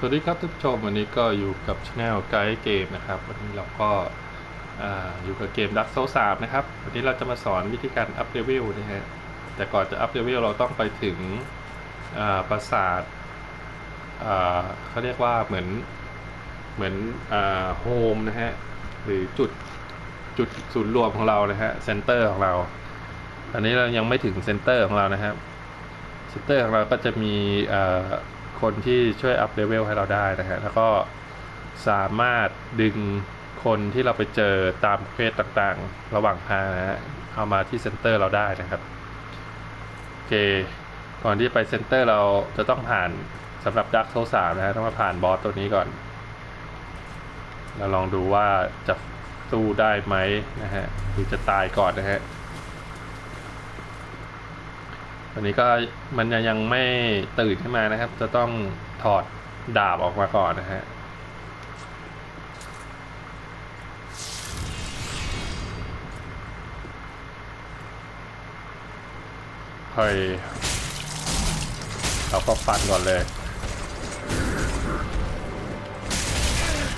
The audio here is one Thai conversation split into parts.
สวัสดีครับท่านผู้ชมวันนี้ก็อยู่กับช anel ไกด์เกมนะครับ วันนี้เราก็ออยู่กับเกม Dark Souls 3นะครับ วันนี้เราจะมาสอนวิธีการอัพเลเวลนะฮะแต่ก่อนจะอัพเลเวลเราต้องไปถึงปราสาทเขาเรียกว่าเหมือนเหมือนโฮมนะฮะหรือจุดจุดศูนย์รวมของเรานะฮะเซ็นเตอร์ของเรา อันนี้เรายังไม่ถึงเซ็นเตอร์ของเรานะครับเซนเตอร์ของเราก็จะมีอ่อ คนที่ช่วยอัพเลเวลให้เราได้นะฮะแล้วก็สามารถดึงคนที่เราไปเจอตามเควสต่างๆ ระหว่างทางนะฮะเอามาที่เซ็นเตอร์เราได้นะครับโอเคก่อนที่ไปเซ็นเตอร์เราจะต้องผ่านสำหรับดักโซสามนะฮะต้องมาผ่านบอสตัวนี้ก่อน เราลองดูว่าจะสู้ได้ไหมนะฮะหรือจะตายก่อนนะฮะ อันนี้ก็มันยังไม่ตื่นขึ้นมานะครับ จะต้องถอดดาบออกมาก่อนนะฮะเฮ้ยเราก็ฟันก่อนเลย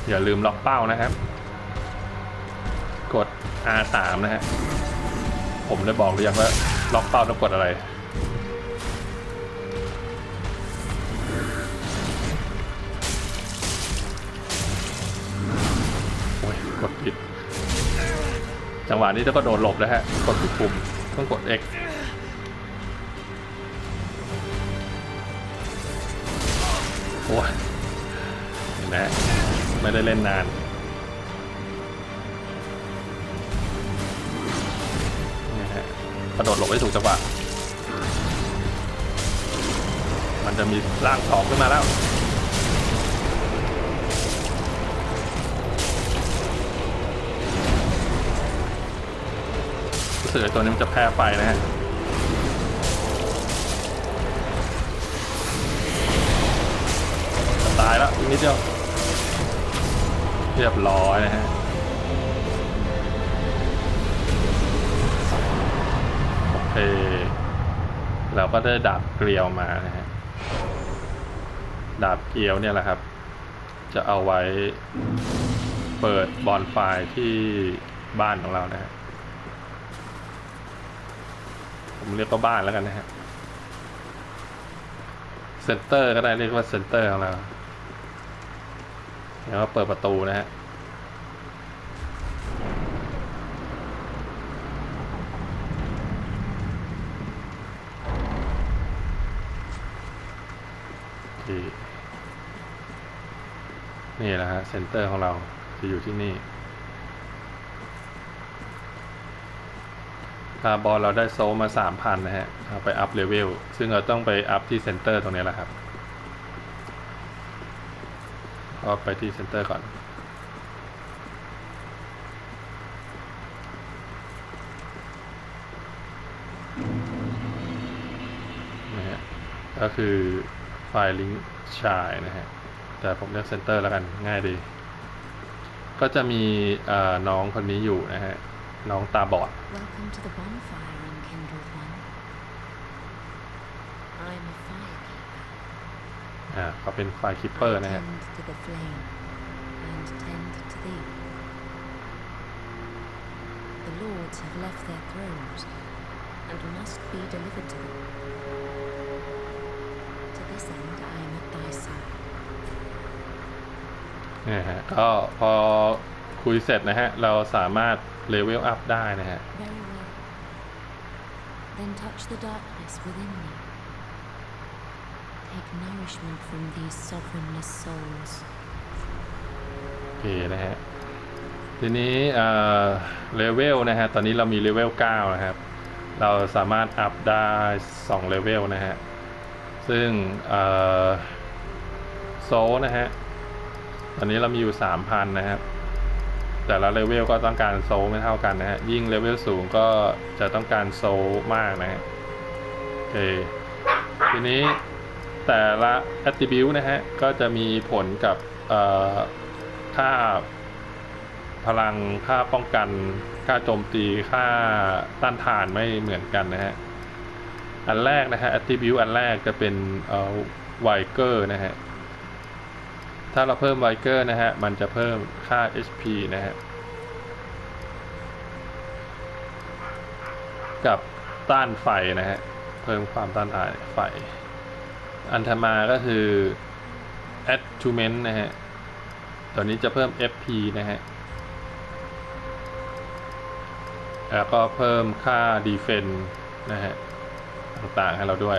อย่าลืมล็อกเป้านะครับ กด R3 นะฮะ ผมได้บอกหรือยังว่าล็อกเป้าต้องกดอะไร กดผิด จังหวะนี้ต้องก็โดนหลบแล้วฮะ กดผิดปุ่มต้องกด X โอ้ยเห็นไหมไม่ได้เล่นนานนี่ฮะกระโดดหลบให้ถูกจังหวะมันจะมีร่างสองขึ้นมาแล้ว สึกไอ้ตัวนี้มันจะแพ้ไฟนะฮะจะตายแล้วนิดเดียวเรียบร้อยนะฮะโอเคเราก็ได้ดาบเกลียวมานะฮะดาบเกลียวเนี่ยแหละครับ จะเอาไว้เปิดบอลไฟที่บ้านของเรานะฮะ ผมเรียกว่าบ้านแล้วกันนะฮะเซ็นเตอร์ก็ได้เรียกว่าเซ็นเตอร์ของเราแล้วก็เปิดประตูนะฮะที่นี่แหละฮะเซ็นเตอร์ของเราจะอยู่ที่นี่ ถ้าบอลเราได้โซมาสามพันนะฮะเอาไปอัพเลเวล ซึ่งเราต้องไปอัพที่เซ็นเตอร์ตรงนี้แหละครับก็ไปที่เซ็นเตอร์ก่อนนะฮะก็คือไฟล์ลิงก์ชายนะฮะ แต่ผมเลือกเซ็นเตอร์แล้วกันง่ายดี ก็จะมีน้องคนนี้อยู่นะฮะ น้องตาบอด Welcome to the bonfire, unkindled one. I'm a firekeeper. อ่าเขาเป็นไฟล์คิปเปอร์ I นะฮะ tend to the flame and tend to thee. The lords have left their thrones and must be delivered to them. To this end, I am at thy side. เนี่ยฮะก็พอคุยเสร็จนะฮะ เราสามารถ เลเวลอัพได้นะฮะ Very well. Then touch the darkness within me. Take nourishment from these sovereignless souls. โอเคนะฮะ ทีนี้เลเวลนะฮะ ตอนนี้เรามีเลเวล9นะครับ เราสามารถอัพได้2เลเวลนะฮะ ซึ่งโซลนะฮะ ตอนนี้เรามีอยู่ 3,000 นะครับ แต่ละเลเวลก็ต้องการโซลไม่เท่ากันนะฮะ ยิ่งเลเวลสูงก็จะต้องการโซลมากนะฮะโอเคทีนี้แต่ละ attribute นะฮะ ก็จะมีผลกับค่าพลังค่าป้องกัน ค่าโจมตีค่าต้านทานไม่เหมือนกันนะฮะ อันแรกนะฮะ attribute อันแรกจะเป็นไวเกอร์นะฮะ ถ้าเราเพิ่มไวเกอร์นะฮะ มันจะเพิ่มค่า HP นะฮะ กับต้านไฟนะฮะ เพิ่มความต้านทานไฟ อันธมาก็คือ attunement นะฮะตัวนี้จะเพิ่ม FP นะฮะ แล้วก็เพิ่มค่า defense นะฮะ ต่างๆให้เราด้วย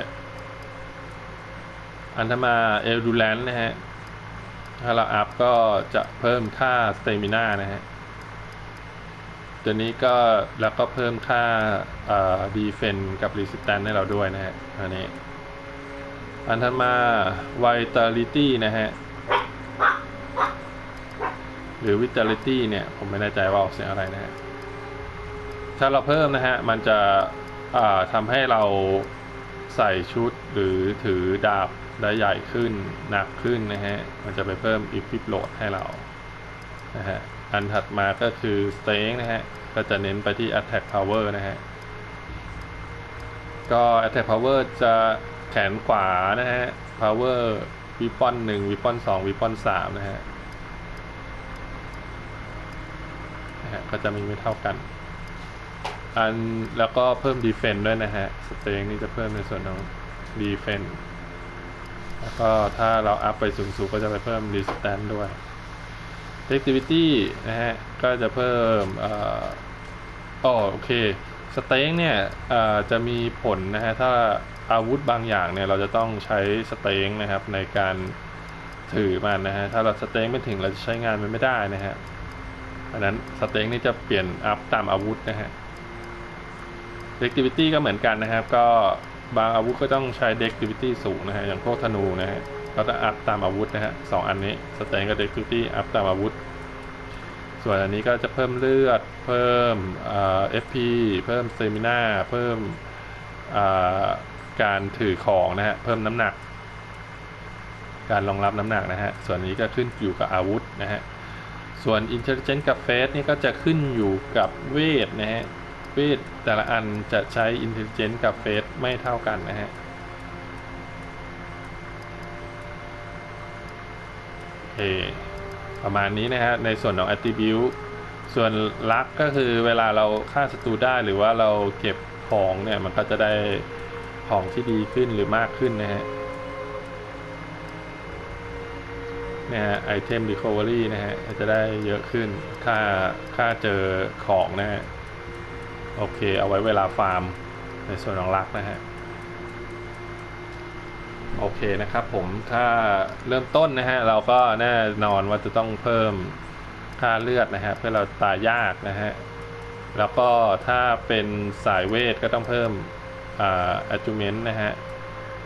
อันธมา endurance นะฮะ ถ้าเราอัพก็จะเพิ่มค่า stamina นะฮะตัวนี้ก็แล้วก็เพิ่มค่าเอ่อ defense กับ resistance ให้เราด้วยนะฮะอันนี้ อันถัดมา vitality นะฮะ หรือ vitality เนี่ย ผมไม่แน่ใจว่าออกเสียงอะไรนะฮะ ถ้าเราเพิ่มนะฮะ มันจะทำให้เราใส่ชุดหรือถือดาบ ได้ใหญ่ขึ้นหนักขึ้นนะฮะ มันจะไปเพิ่ม equip load ให้เรา นะฮะ อันถัดมาก็คือ strength นะฮะ ก็จะเน้นไปที่ attack power นะฮะ ก็ attack power จะแขนขวานะฮะ power weapon 1 weapon 2 weapon 3นะฮะนะฮะก็จะมีไม่เท่ากัน อันแล้วก็เพิ่ม defense ด้วยนะฮะ strength นี่จะเพิ่มในส่วนของ defense แล้วก็ถ้าเราอัพไปสูงๆก็จะไปเพิ่ม resistance ด้วย activity นะฮะ ก็จะเพิ่มอ๋อโอเคสเต็งเนี่ยจะมีผลนะฮะ ถ้าอาวุธบางอย่างเนี่ย เราจะต้องใช้สเต็งนะครับในการถือมันนะฮะ ถ้าเราสเต็งไม่ถึงเราจะใช้งานมันไม่ได้นะฮะอันนั้นสเต็งนี่จะเปลี่ยนอัพตามอาวุธนะฮะ dexterity ก็เหมือนกันนะครับ ก็ บางอาวุธก็ต้องใช้ dexterity สูงนะฮะ อย่างพวกธนูนะฮะก็จะอัพตามอาวุธนะฮะสองอันนี้ strength กับ dexterity อัพตามอาวุธ ส่วนอันนี้ก็จะเพิ่มเลือด เพิ่มเอ่อ FP เพิ่ม stamina เพิ่มการถือของนะฮะ เพิ่มน้ำหนัก การรองรับน้ำหนักนะฮะ ส่วนนี้ก็ขึ้นอยู่กับอาวุธนะฮะ ส่วน intelligence กับ faith นี่ก็จะขึ้นอยู่กับเวทนะฮะ เวทแต่ละอันจะใช้ intelligence กับ faith ไม่เท่ากันนะฮะ โอเค ประมาณนี้นะฮะ ในส่วนของ attribute ส่วนลักก็คือเวลาเราฆ่าศัตรูได้หรือว่าเราเก็บของเนี่ย มันก็จะได้ของที่ดีขึ้นหรือมากขึ้นนะฮะเนี่ยฮะ item recovery นะฮะจะได้เยอะขึ้น ค่าค่าเจอของนะฮะ โอเค เอาไว้เวลาฟาร์ม ในส่วนของลักนะฮะ โอเคนะครับผมถ้าเริ่มต้นนะฮะ เราก็แน่นอนว่าจะต้องเพิ่มค่าเลือดนะฮะ เพื่อเราตายยากนะฮะ แล้วก็ถ้าเป็นสายเวทก็ต้องเพิ่มอ่า adjustment นะฮะ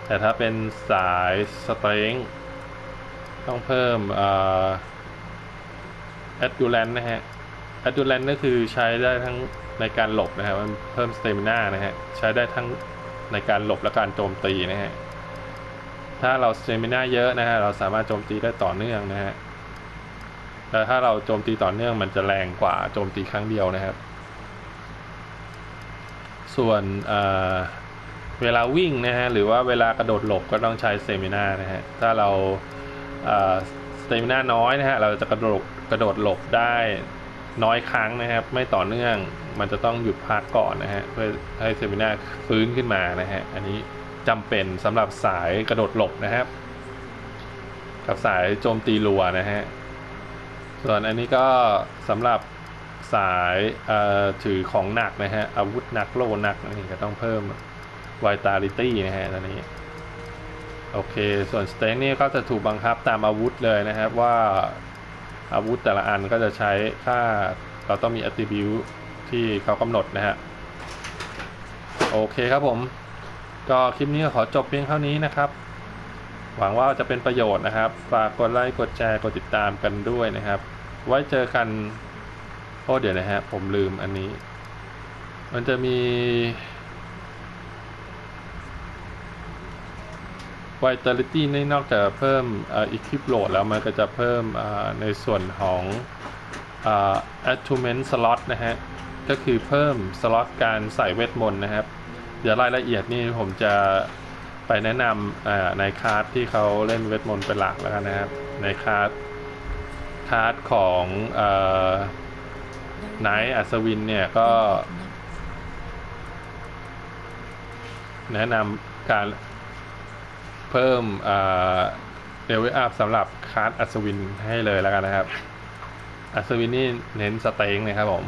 แต่ถ้าเป็นสายสเตรงต้องเพิ่มอ่า endurance นะฮะ endurance ก็คือใช้ได้ทั้ง ในการหลบนะฮะมันเพิ่ม stamina นะฮะใช้ได้ทั้งในการหลบและการโจมตีนะฮะถ้าเราสเตมินาเยอะนะฮะเราสามารถโจมตีได้ต่อเนื่องนะฮะแต่ถ้าเราโจมตีต่อเนื่องมันจะแรงกว่าโจมตีครั้งเดียวนะครับ ส่วนเเวลาวิ่งนะฮะหรือว่าเวลากระโดดหลบก็ต้องใช้สเตมินานะฮะถ้าเราสเตมินาน้อยนะฮะเราจะกระโดดกระโดดหลบได้ น้อยครั้งนะครับ ไม่ต่อเนื่องมันจะต้องหยุดพักก่อนนะฮะเพื่อให้เตมินาฟื้นขึ้นมานะฮะอันนี้จำเป็นสำหรับสายกระโดดหลบนะครับ กับสายโจมตีรัวนะฮะส่วนอันนี้ก็สำหรับสายอ่อถือของหนักนะฮะอาวุธหนักโลหนักนี่ก็ต้องเพิ่ม vitality นะฮะตอนนี้โอเค ส่วน strength นี่ก็จะถูกบังคับตามอาวุธเลยนะครับว่า อาวุธแต่ละอันก็จะใช้ค่าเราต้องมี attribute ที่เขากำหนดนะฮะ โอเคครับผม ก็คลิปนี้ก็ขอจบเพียงเท่านี้นะครับ หวังว่าจะเป็นประโยชน์นะครับ ฝากกดไลค์ กดแชร์ กดติดตามกันด้วยนะครับ ไว้เจอกัน โอ้เดี๋ยวนะฮะ ผมลืมอันนี้ มันจะมี Vitality นี่นอกจากเพิ่มอ่อ Equip Load แล้วมันก็จะเพิ่มในส่วนของอ Attunement Slot นะฮะ ก็คือเพิ่มสล็อตการใส่เวทมนต์นะครับ เดี๋ยวรายละเอียดนี่ผมจะไปแนะนำในคลาสที่เขาเล่นเวทมนต์เป็นหลักแล้วกันนะครับ ในคลาสคลาสของไนท์อัศวินเนี่ยก็ แนะนำการ เพิ่มเลเวลอัพสำหรับคลาสอัศวินให้เลยแล้วกันนะครับ อัศวินนี่เน้นสเต็งนะครับผม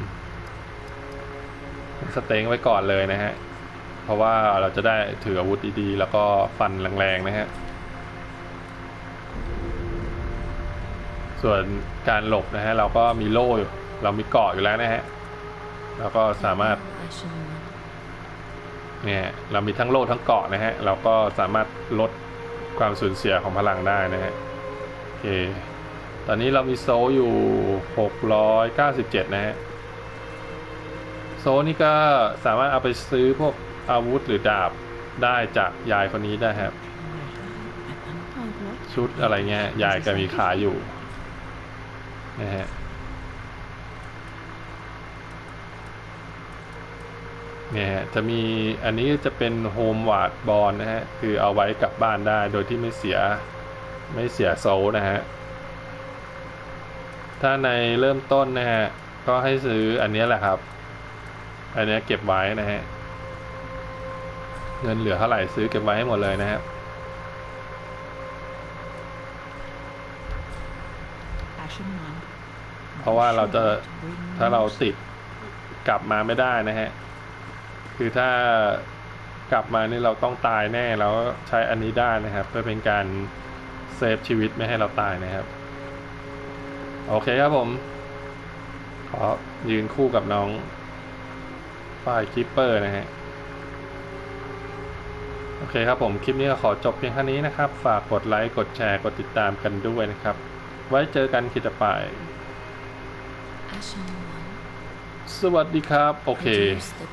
สเต็งไว้ก่อนเลยนะฮะ เพราะว่าเราจะได้ถืออาวุธดีๆ แล้วก็ฟันแรงๆนะฮะ ส่วนการหลบนะฮะ เราก็มีโล่เรามีเกาะอยู่แล้วนะฮะเราก็สามารถเนี่ยเรามีทั้งโล่ทั้งเกาะนะฮะ เราก็สามารถลด ความสูญเสียของพลังได้นะฮะโอเคตอนนี้เรามีโซลอยู่ 697 นะฮะ โซลนี่ก็สามารถเอาไปซื้อพวกอาวุธหรือดาบได้จากยายคนนี้ได้ครับ ชุดอะไรเงี้ยยายก็มีขายอยู่นะฮะ เนี่ยฮะจะมีอันนี้จะเป็นโฮมวาร์ดบอลนะฮะ คือเอาไว้กลับบ้านได้โดยที่ไม่เสียไม่เสียโซลนะฮะ ถ้าในเริ่มต้นนะฮะ ก็ให้ซื้ออันนี้แหละครับ อันนี้เก็บไว้นะฮะ เงินเหลือเท่าไหร่ซื้อเก็บไว้ให้หมดเลยนะฮะ Ashen one. เพราะว่าเราจะถ้าเราติดกลับมาไม่ได้นะฮะ คือถ้ากลับมานี่เราต้องตายแน่แล้วใช้อันนี้ได้นะครับ เพื่อเป็นการเซฟชีวิตไม่ให้เราตายนะครับ โอเคครับผม ขอยืนคู่กับน้องฝ่ายคิปเปอร์นะฮะโอเคครับผมคลิปนี้ก็ขอจบเพียงเท่านี้นะครับ ฝากกดไลค์กดแชร์กดติดตามกันด้วยนะครับ ไว้เจอกันคลิปต่อไป Ashen one. สวัสดีครับ โอเค Produce the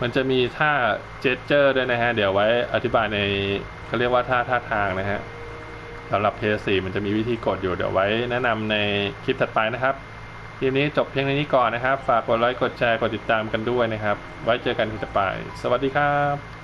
มันจะมีท่าเจสเจอร์ด้วยนะฮะ เดี๋ยวไว้อธิบายในเขาเรียกว่าท่าท่าทางนะฮะสำหรับเพย์สีมันจะมีวิธีกดอยู่เดี๋ยวไว้แนะนำในคลิปถัดไปนะครับคลิปนี้จบเพียงในนี้ก่อนนะครับ ฝากกดไลค์กดแชร์กดติดตามกันด้วยนะครับ ไว้เจอกันคลิปต่อไป สวัสดีครับ